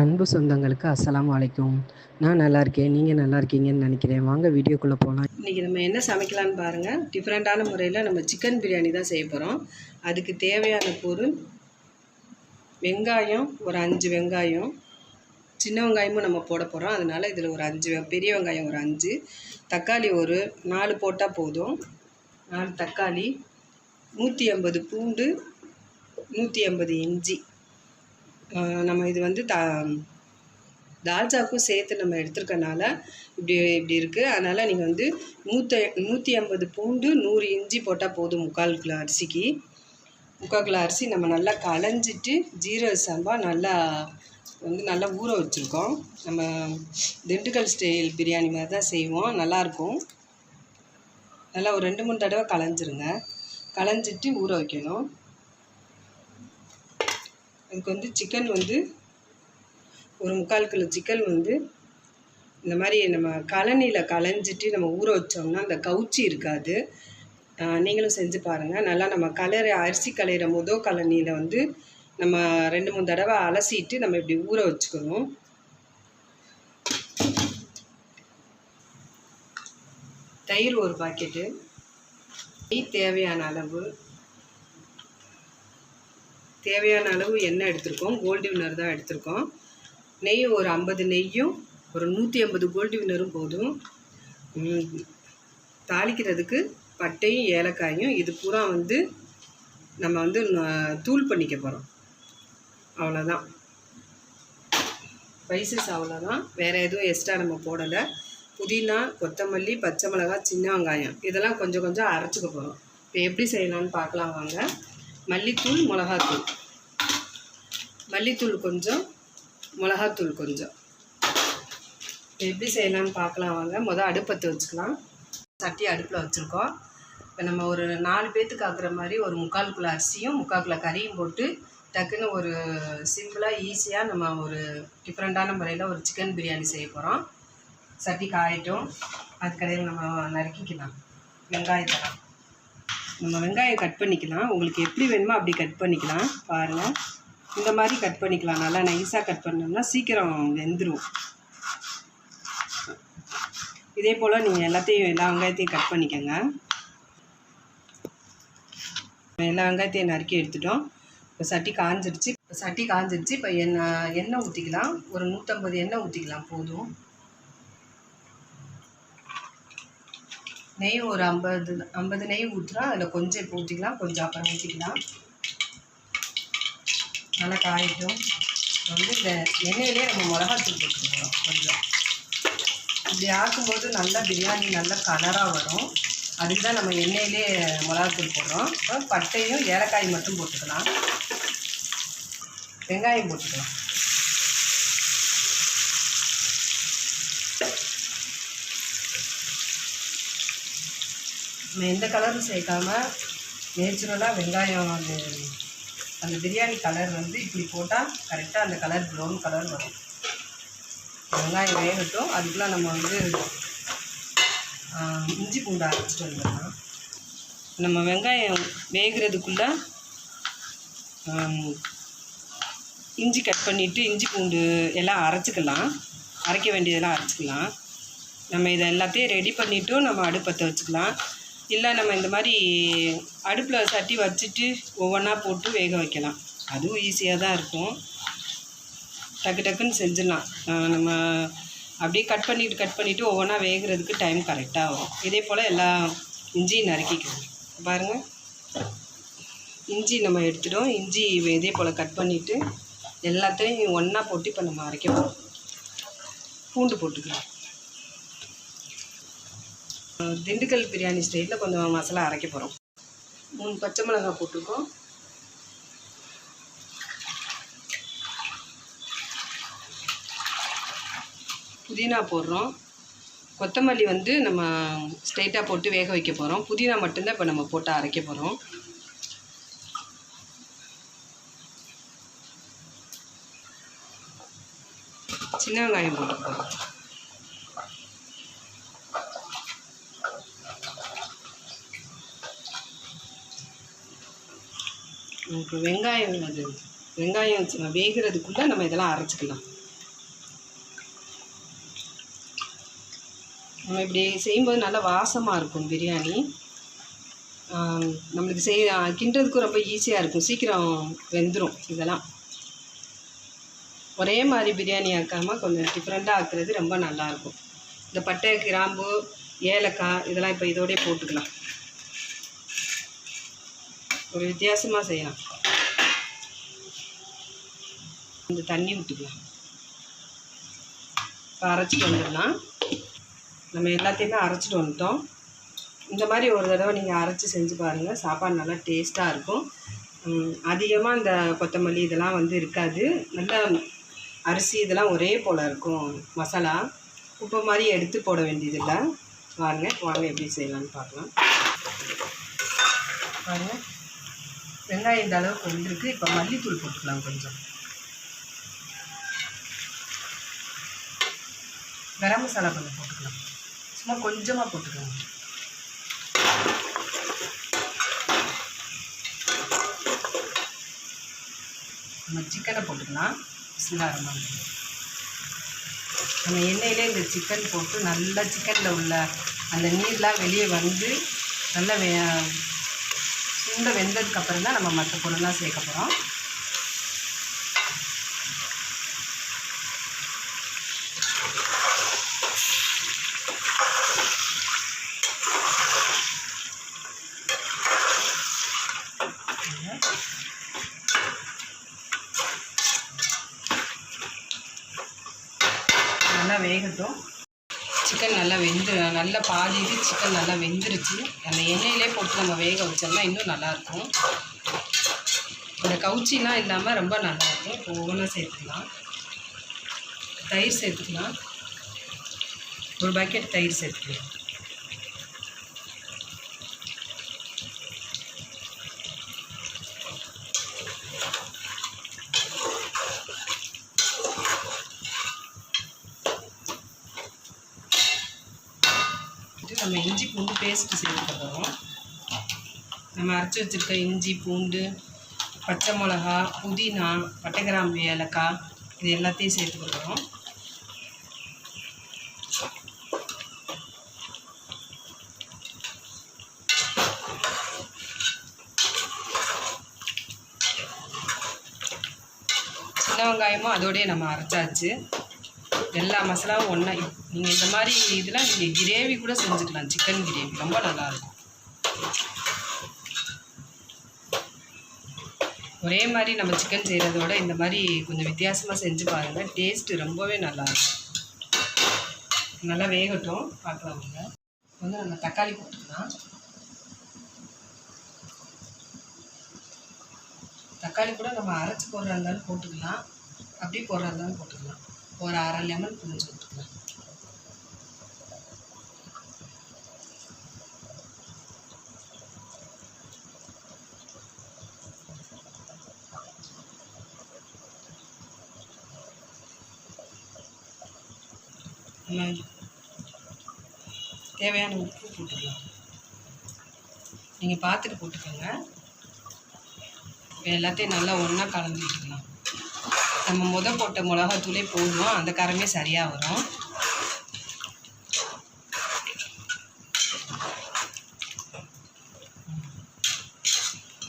அன்பு சொந்தங்களுக்கு அஸ்லாம் அலைக்கும். நான் நல்லா இருக்கேன். நீங்கள் நல்லா இருக்கீங்கன்னு நினைக்கிறேன். வாங்க வீடியோக்குள்ளே போகலாம் இன்றைக்கி நம்ம என்ன சமைக்கலான்னு பாருங்கள் டிஃப்ரெண்ட்டான முறையில் நம்ம சிக்கன் பிரியாணி தான் செய்ய போகிறோம் அதுக்கு தேவையான பொருள் வெங்காயம் ஒரு அஞ்சு வெங்காயம். சின்ன வெங்காயமும் நம்ம போட போகிறோம் அதனால் இதில் ஒரு அஞ்சு பெரிய வெங்காயம் ஒரு அஞ்சு. தக்காளி ஒரு நாலு போட்டால் போதும். நாலு தக்காளி. நூற்றி ஐம்பது பூண்டு நூற்றி ஐம்பது இஞ்சி. நம்ம இது வந்து தா தால்ச்சாவுக்கும் சேர்த்து நம்ம எடுத்துருக்கனால இப்படி இப்படி இருக்குது அதனால் நீங்கள் வந்து நூற்ற நூற்றி ஐம்பது பூண்டு நூறு இஞ்சி போட்டால் போதும் முக்கால் கிலோ அரிசிக்கு. முக்கால் கிலோ அரிசி நம்ம நல்லா களைஞ்சிட்டு ஜீரக சம்பா நல்லா வந்து நல்லா ஊற வச்சுருக்கோம். நம்ம திண்டுக்கல் ஸ்டைல் பிரியாணி மாதிரி தான் செய்வோம். நல்லாயிருக்கும் நல்லா ஒரு ரெண்டு மூணு தடவை களைஞ்சிருங்க. களைஞ்சிட்டு ஊற வைக்கணும். அதுக்கு வந்து சிக்கன் வந்து ஒரு முக்கால் கிலோ சிக்கன் வந்து இந்த மாதிரி நம்ம கழனியில் கலைஞ்சிட்டு நம்ம ஊற வச்சோம்னா அந்த கவுச்சி இருக்காது. நீங்களும் செஞ்சு பாருங்கள் நல்லா நம்ம கலர் அரிசி கலையிற முதோ கழனியில் வந்து நம்ம ரெண்டு மூணு தடவை அலசிட்டு நம்ம இப்படி ஊற வச்சுக்கணும். தயிர் ஒரு பாக்கெட்டு நெய் தேவையான அளவு. தேவையான அளவு எண்ணெய் எடுத்திருக்கோம். கோல்டு வினர் தான் எடுத்திருக்கோம். நெய் ஒரு ஐம்பது நெய்யும் ஒரு நூற்றி ஐம்பது கோல்டு வினரும் போதும். தாளிக்கிறதுக்கு பட்டையும் ஏலக்காயும் இது பூரா வந்து நம்ம வந்து தூள் பண்ணிக்க போகிறோம் அவ்வளோதான் ஸ்பைசஸ் அவ்வளோதான் வேறு எதுவும் எக்ஸ்ட்ரா நம்ம போடலை. புதினா கொத்தமல்லி பச்சை மிளகாய் சின்ன வெங்காயம். இதெல்லாம் கொஞ்சம் கொஞ்சம் அரைச்சிக்க போகிறோம் இப்போ எப்படி செய்யலாம்னு பார்க்கலாம் வாங்க. மல்லித்தூள் மிளகாத்தூள். மல்லித்தூள் கொஞ்சம் மிளகாத்தூள் கொஞ்சம். எப்படி செய்யலாம்னு பார்க்கலாம் வாங்க. மொதல் அடுப்பத்தை வச்சுக்கலாம். சட்டி அடுப்பில் வச்சுருக்கோம். இப்போ நம்ம ஒரு நாலு பேர்த்துக்கு ஆக்குற மாதிரி ஒரு முக்கால் கிலோ அரிசியும் முக்கால் கிலோ கறியும் போட்டு டக்குன்னு ஒரு சிம்பிளாக ஈஸியாக நம்ம ஒரு டிஃப்ரெண்ட்டான முறையில் ஒரு சிக்கன் பிரியாணி செய்ய போகிறோம் சட்டி காயட்டும் அதுக்கடையில் நம்ம நறுக்கிக்கலாம். வெங்காயத்தெல்லாம். நம்ம வெங்காயம் கட் பண்ணிக்கலாம். உங்களுக்கு எப்படி வேணுமோ அப்படி கட் பண்ணிக்கலாம். பாருங்கள் இந்த மாதிரி கட் பண்ணிக்கலாம். நல்லா நைஸாக கட் பண்ணோம்னா சீக்கிரம் வெந்துடும் இதே போல் நீங்கள் எல்லாத்தையும் எல்லா வெங்காயத்தையும் கட் பண்ணிக்கோங்க. எல்லா வெங்காயத்தையும் நறுக்கி எடுத்துட்டோம். இப்போ சட்டி காஞ்சிடுச்சு இப்போ சட்டி காஞ்சிடுச்சு இப்போ எண்ணெய் எண்ணெய் ஊற்றிக்கலாம் ஒரு நூற்றம்பது எண்ணெய் ஊற்றிக்கலாம் போதும். நெய் ஒரு ஐம்பது ஐம்பது நெய் ஊற்றுறோம் அதில் கொஞ்சம் இப்போ ஊற்றிக்கலாம் கொஞ்சம் அப்புறம் ஊற்றிக்கலாம் நல்லா காயட்டும். வந்து இந்த எண்ணெயிலே நம்ம மிளகாத்தூள் போட்டுக்கிறோம் கொஞ்சம். இப்படி ஆக்கும்போது நல்லா பிரியாணி நல்ல கலராக வரும். அதுக்கு தான் நம்ம எண்ணெயிலே மிளகாத்தூள் போடுறோம். பட்டையும் ஏலக்காய் மட்டும் போட்டுக்கலாம். வெங்காயம் போட்டுக்கலாம். எந்த கலரும் சேர்க்காம நேச்சுரலாக வெங்காயம் அந்த அந்த பிரியாணி கலர் வந்து இப்படி போட்டால் கரெக்டாக அந்த கலர் ப்ரௌன் கலர் வரும். வெங்காயம் வேகட்டும். அதுக்குள்ளே நம்ம வந்து இஞ்சி பூண்டு அரைச்சிட்டு வந்துடலாம். நம்ம வெங்காயம் வேகிறதுக்குள்ளே இஞ்சி கட் பண்ணிவிட்டு இஞ்சி பூண்டு எல்லாம் அரைச்சிக்கலாம். அரைக்க வேண்டியதெல்லாம் அரைச்சிக்கலாம். நம்ம இதை எல்லாத்தையும் ரெடி பண்ணிவிட்டும் நம்ம அடுப்பத்தை வச்சுக்கலாம். இல்லை நம்ம இந்த மாதிரி அடுப்பில் சட்டி வச்சுட்டு ஒவ்வொன்றா போட்டு வேக வைக்கலாம். அதுவும் ஈஸியாக தான் இருக்கும். டக்கு டக்குன்னு செஞ்சிடலாம். நம்ம அப்படியே கட் பண்ணிட்டு கட் பண்ணிவிட்டு ஒவ்வொன்றா வேகிறதுக்கு டைம் கரெக்டாக வரும் இதே போல் எல்லா இஞ்சியும் நறுக்கிக்கணும் பாருங்கள் இஞ்சி நம்ம எடுத்துட்டோம். இஞ்சி இதே போல் கட் பண்ணிவிட்டு எல்லாத்தையும் ஒன்றா போட்டு இப்போ நம்ம அரைக்க போகிறோம் பூண்டு போட்டுக்கலாம். திண்டுக்கல் பிரியாணி ஸ்டைலில் கொஞ்சம் மசாலா அரைக்க போகிறோம். மூணு பச்சை மிளகாய் போட்டிருக்கோம். புதினா போடுறோம். கொத்தமல்லி வந்து நம்ம ஸ்ட்ரைட்டாக போட்டு வேக வைக்க போகிறோம். புதினா மட்டும்தான் இப்போ நம்ம போட்டு அரைக்க போகிறோம். சின்ன வெங்காயம் போட்டுக்கிறோம் நமக்கு வெங்காயம் அது வெங்காயம் வச்சு வேகிறதுக்குள்ளே நம்ம இதெல்லாம் அரைச்சிக்கலாம். நம்ம இப்படி செய்யும்போது நல்லா வாசமாக இருக்கும் பிரியாணி. நம்மளுக்கு செய் கிண்டுறதுக்கும் ரொம்ப ஈஸியாக இருக்கும். சீக்கிரம் வெந்துடும் இதெல்லாம். ஒரே மாதிரி பிரியாணி ஆக்காமல் கொஞ்சம் டிஃப்ரெண்ட்டாக ஆக்குறது ரொம்ப நல்லாயிருக்கும் இந்த பட்டை கிராம்பு ஏலக்காய் இதெல்லாம் இப்போ இதோடய போட்டுக்கலாம். ஒரு வித்தியாசமாக செய்யலாம். இந்த தண்ணி விட்டுக்கலாம் இப்போ அரைச்சிட்டு வந்துடலாம். நம்ம எல்லாத்தையுமே அரைச்சிட்டு வந்துட்டோம். இந்த மாதிரி ஒரு தடவை நீங்கள் அரைச்சி செஞ்சு பாருங்கள் சாப்பாடு நல்லா டேஸ்ட்டாக இருக்கும். அதிகமாக இந்த கொத்தமல்லி இதெல்லாம் வந்து இருக்காது. நல்ல அரிசி இதெல்லாம் ஒரே போல் இருக்கும். மசாலா. உப்பு மாதிரி எடுத்து போட வேண்டியதில்லை. வாங்க வாங்க எப்படி செய்யலாம்னு பார்க்கலாம். பாருங்கள் வெங்காயம் இந்த அளவுக்கு வந்துருக்கு. இப்போ மல்லித்தூள் போட்டுக்கலாம் கொஞ்சம். கரம் மசாலா கொஞ்சம் போட்டுக்கலாம். சும்மா கொஞ்சமாக போட்டுக்கலாம். நம்ம சிக்கனை போட்டுக்கலாம். சிங்காரமாக நம்ம எண்ணெயிலே இந்த சிக்கன் போட்டு நல்லா சிக்கனில் உள்ள அந்த நீர்லாம் வெளியே வந்து நல்லா வெ வெந்ததுக்கு வெந்ததுக்கப்புறம் தான் நம்ம மற்ற பொருள்லாம் சேர்க்க போகிறோம் நல்லா வேகட்டும். சிக்கன் நல்லா வெந்து நல்லா பாதி இது சிக்கன் நல்லா வெந்துருச்சு. அந்த எண்ணெயிலே போட்டு நம்ம வேக வச்சோம்னா இன்னும் நல்லாயிருக்கும் இந்த கவுச்சிலாம் இல்லாமல் ரொம்ப நல்லாயிருக்கும் இப்போ ஒவ்வொன்றா சேர்த்துக்கலாம். தயிர் சேர்த்துக்கலாம். ஒரு பக்கெட் தயிர் சேர்த்துக்கலாம் இது நம்ம இஞ்சி பூண்டு பேஸ்ட்டு சேர்த்துக்க நம்ம அரைச்சி வச்சுருக்க இஞ்சி பூண்டு பச்சை மிளகா புதினா பட்டை கிராம்பு ஏலக்காய் இது எல்லாத்தையும் சேர்த்துக்க கொடுக்குறோம் சின்ன வெங்காயமும் அதோடய நம்ம அரைச்சாச்சு. எல்லா மசாலாவும் ஒன்றா நீங்கள் இந்த மாதிரி இதெல்லாம் நீங்கள் கிரேவி கூட செஞ்சுக்கலாம் சிக்கன் கிரேவி ரொம்ப நல்லாயிருக்கும் ஒரே மாதிரி நம்ம சிக்கன் செய்கிறதோட இந்த மாதிரி கொஞ்சம் வித்தியாசமாக செஞ்சு பாருங்கள் டேஸ்ட்டு ரொம்பவே நல்லாயிருக்கும் நல்லா வேகட்டும். பார்க்கலாம் அவங்க வந்து நம்ம தக்காளி போட்டுக்கலாம். தக்காளி கூட நம்ம அரைச்சி போடுறா இருந்தாலும் போட்டுக்கலாம். அப்படியே போடுறா இருந்தாலும் போட்டுக்கலாம். ஒரு அரை லெமன் புரிஞ்சு விட்டுக்கலாம். தேவையான உப்பு போட்டுக்கலாம். நீங்கள் பார்த்துட்டு போட்டுக்கோங்க. இப்போ எல்லாத்தையும் நல்லா ஒன்றா கலந்து விட்டுக்கலாம். நம்ம முத போட்ட மிளகாத்தூளே போதும். அந்த காரமே சரியாக வரும்.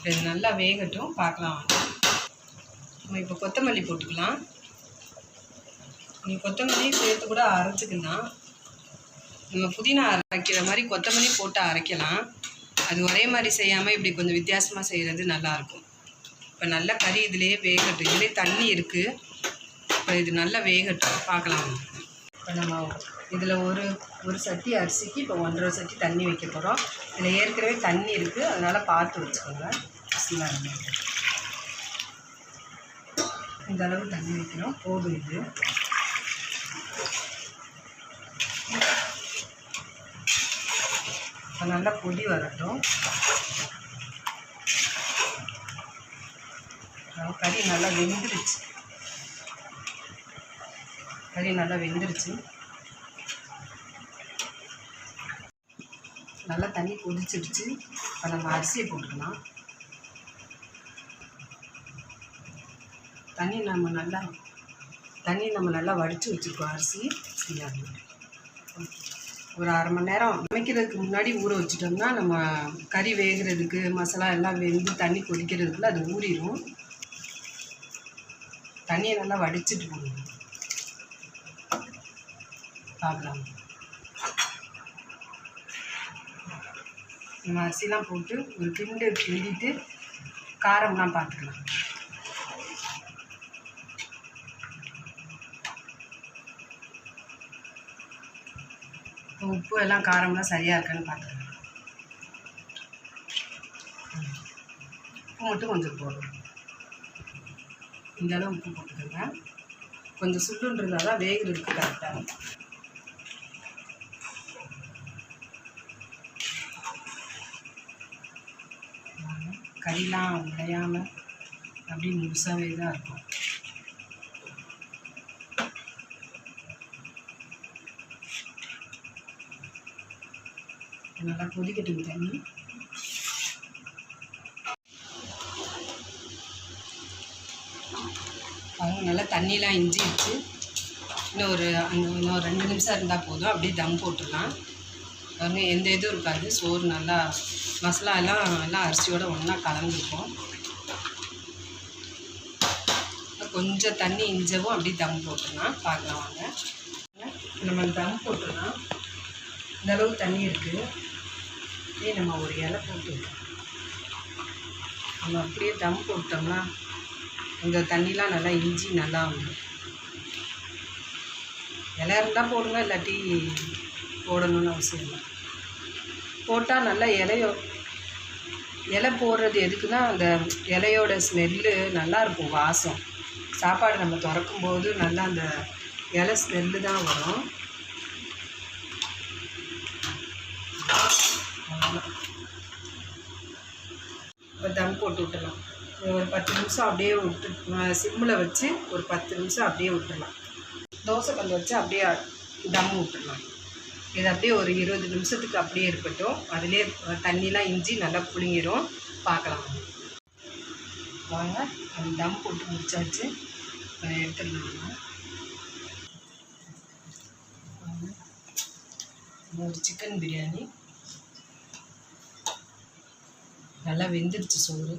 இது நல்லா வேகட்டும். பார்க்கலாம் நம்ம இப்போ கொத்தமல்லி போட்டுக்கலாம். நீங்கள் கொத்தமல்லி சேர்த்து கூட அரைச்சிக்கலாம் நம்ம புதினா அரைக்கிற மாதிரி கொத்தமல்லி போட்டு அரைக்கலாம். அது ஒரே மாதிரி செய்யாமல் இப்படி கொஞ்சம் வித்தியாசமாக செய்கிறது நல்லாயிருக்கும். இப்போ நல்லா கறி இதுலேயே வேகட்டும். இதிலே தண்ணி இருக்குது இப்போ இது நல்லா வேகட்டும். பார்க்கலாம். இப்போ நம்ம இதில் ஒரு ஒரு சட்டி அரிசிக்கு இப்போ ஒன்றரை சட்டி தண்ணி வைக்க போகிறோம் இதில் ஏற்கனவே தண்ணி இருக்குது அதனால் பார்த்து வச்சுக்கோங்க. இந்தளவு இந்த அளவு தண்ணி வைக்கிறோம் போதும் இது. இப்போ நல்லா கொதி வரட்டும். கறி நல்லா வெந்துருச்சு. கறி நல்லா வெந்துருச்சு. நல்லா தண்ணி கொதிச்சிடுச்சு. இப்போ நம்ம அரிசியை போட்டுக்கலாம். தண்ணி நம்ம நல்லா தண்ணி நம்ம நல்லா வடித்து வச்சுருக்கோம். அரிசி சரியாக ஒரு அரை மணி நேரம் சமைக்கிறதுக்கு முன்னாடி ஊற வச்சிட்டோம்னா நம்ம கறி வேகிறதுக்கு மசாலா எல்லாம் வெந்து தண்ணி கொதிக்கிறதுக்குள்ள அது ஊறிடும் தண்ணியை நல்லா வடிச்சிட்டு போகணும் பார்க்கலாம். நம்ம அரிசிலாம் போட்டு ஒரு கிண்டு கிண்டிட்டு காரம்லாம் பார்த்துக்கலாம். உப்பு எல்லாம் காரம்லாம் சரியாக இருக்கான்னு பார்த்துக்கலாம் உப்பு மட்டும் கொஞ்சம் போதும் இந்த அளவு உப்பு போட்டுக்கோங்க. கொஞ்சம் சுண்டுன்றதா தான் வேகிறதுக்கு கரெக்டாக இருக்கும். கறிலாம் உடையாமல் அப்படியே முழுசாகவே தான் இருக்கும். நல்லா கொதிக்கட்டும் தண்ணி. பாருங்க நல்லா தண்ணியெலாம் இஞ்சிடுச்சு. இன்னும் ஒரு இன்னும் ஒரு ரெண்டு நிமிஷம் இருந்தால் போதும். அப்படியே தம் போட்டுடலாம். பாருங்க எந்த இதுவும் இருக்காது. சோறு நல்லா மசாலா எல்லாம் எல்லாம் அரிசியோடு ஒன்றா கலந்துருக்கும் கொஞ்சம் தண்ணி இஞ்சவும் அப்படியே தம் போட்டுடலாம். பார்க்கலாம் வாங்க. நம்ம தம் போட்டுடலாம். இந்த அளவு தண்ணி இருக்குது அப்படியே நம்ம ஒரு இலை போட்டு நம்ம அப்படியே தம் போட்டோம்னா இந்த தண்ணிலாம் நல்லா இஞ்சி நல்லா வந்துடும் இலை இருந்தால் போடுங்க இல்லாட்டி போடணும்னு அவசியம் இல்லை. போட்டால் நல்லா இலையோ இலை போடுறது எதுக்குன்னா அந்த இலையோட ஸ்மெல்லு நல்லாயிருக்கும் வாசம். சாப்பாடு நம்ம திறக்கும்போது நல்லா அந்த இலை ஸ்மெல்லு தான் வரும். இப்போ தம் போட்டு விட்டுலாம் ஒரு பத்து நிமிஷம் அப்படியே விட்டு சிம்மில் வச்சு ஒரு பத்து நிமிஷம் அப்படியே விட்டுடலாம். தோசை கல் வச்சு அப்படியே தம் விட்டுடலாம். இது அப்படியே ஒரு இருபது நிமிஷத்துக்கு அப்படியே இருக்கட்டும். அதிலே தண்ணிலாம் இஞ்சி நல்லா புழுங்கிடும். பார்க்கலாம். வாங்க அந்த தம் போட்டு முடிச்சாச்சு. எடுத்துடலாம் ஒரு சிக்கன் பிரியாணி. நல்லா வெந்துருச்சு சோறு.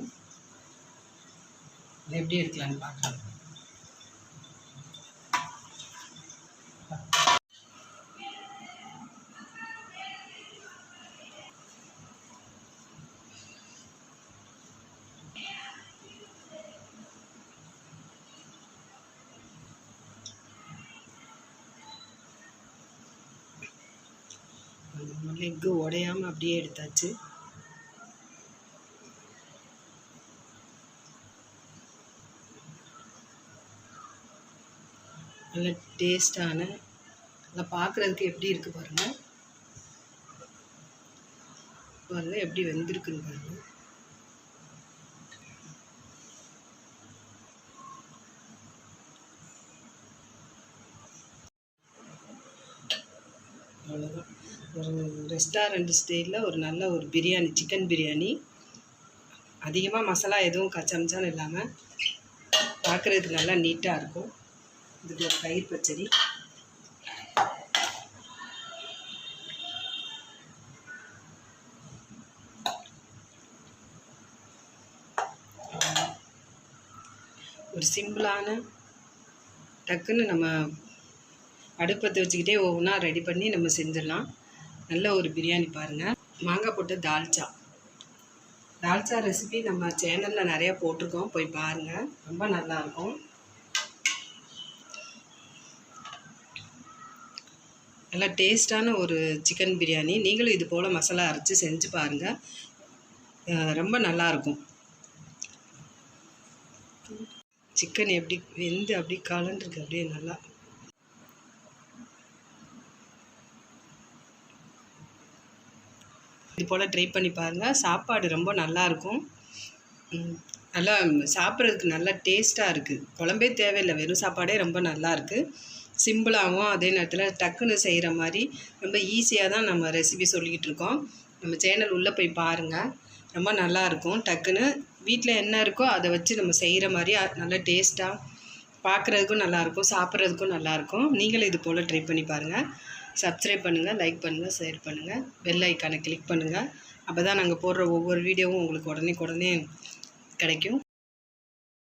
இதை எப்படி எடுக்கலான்னு பார்க்கலாம். லெக்கு உடையாமல் அப்படியே எடுத்தாச்சு. நல்ல டேஸ்டான நல்லா பார்க்குறதுக்கு எப்படி இருக்குது பாருங்கள் பாருங்கள் எப்படி வெந்திருக்குன்னு பாருங்கள் அவ்வளோதான் ஒரு ரெஸ்டாரண்ட் ஸ்டைலில் ஒரு நல்ல ஒரு பிரியாணி சிக்கன் பிரியாணி. அதிகமாக மசாலா எதுவும் கச்சமச்சான்னு இல்லாமல் பார்க்குறதுக்கு நல்லா நீட்டாக இருக்கும். இது ஒரு பச்சடி. ஒரு சிம்பிளான டக்குன்னு நம்ம அடுப்பத்தை வச்சுக்கிட்டே ஒவ்வொன்றா ரெடி பண்ணி நம்ம செஞ்சிடலாம். நல்ல ஒரு பிரியாணி பாருங்கள் மாங்காய் போட்டு தால்ச்சா தால்ச்சா ரெசிபி நம்ம சேனலில் நிறையா போட்டிருக்கோம். போய் பாருங்கள் ரொம்ப நல்லாயிருக்கும் நல்லா டேஸ்டான ஒரு சிக்கன் பிரியாணி. நீங்களும் இது போல் மசாலா அரைச்சி செஞ்சு பாருங்கள் ரொம்ப நல்லாயிருக்கும். சிக்கன் எப்படி வெந்து அப்படி கலண்டுருக்கு அப்படியே நல்லா. இது போல் ட்ரை பண்ணி பாருங்கள் சாப்பாடு ரொம்ப நல்லாயிருக்கும். நல்லா சாப்பிட்றதுக்கு நல்லா டேஸ்ட்டாக இருக்குது குழம்பே தேவையில்லை. வெறும் சாப்பாடே ரொம்ப நல்லாயிருக்கு. சிம்பிளாகவும் அதே நேரத்தில் டக்குன்னு செய்கிற மாதிரி ரொம்ப ஈஸியாக தான் நம்ம ரெசிபி சொல்லிக்கிட்டு இருக்கோம். நம்ம சேனல் உள்ளே போய் பாருங்கள் ரொம்ப நல்லாயிருக்கும் டக்குன்னு வீட்டில் என்ன இருக்கோ அதை வச்சு நம்ம செய்கிற மாதிரி நல்லா டேஸ்ட்டாக பார்க்குறதுக்கும் நல்லாயிருக்கும் சாப்பிட்றதுக்கும் நல்லாயிருக்கும் நீங்களும் இது போல் ட்ரை பண்ணி பாருங்கள் சப்ஸ்கிரைப் பண்ணுங்கள் லைக் பண்ணுங்கள் ஷேர் பண்ணுங்கள் பெல் ஐக்கானை கிளிக் பண்ணுங்கள் அப்போ தான் நாங்கள் போடுற ஒவ்வொரு வீடியோவும் உங்களுக்கு உடனே உடனே கிடைக்கும்.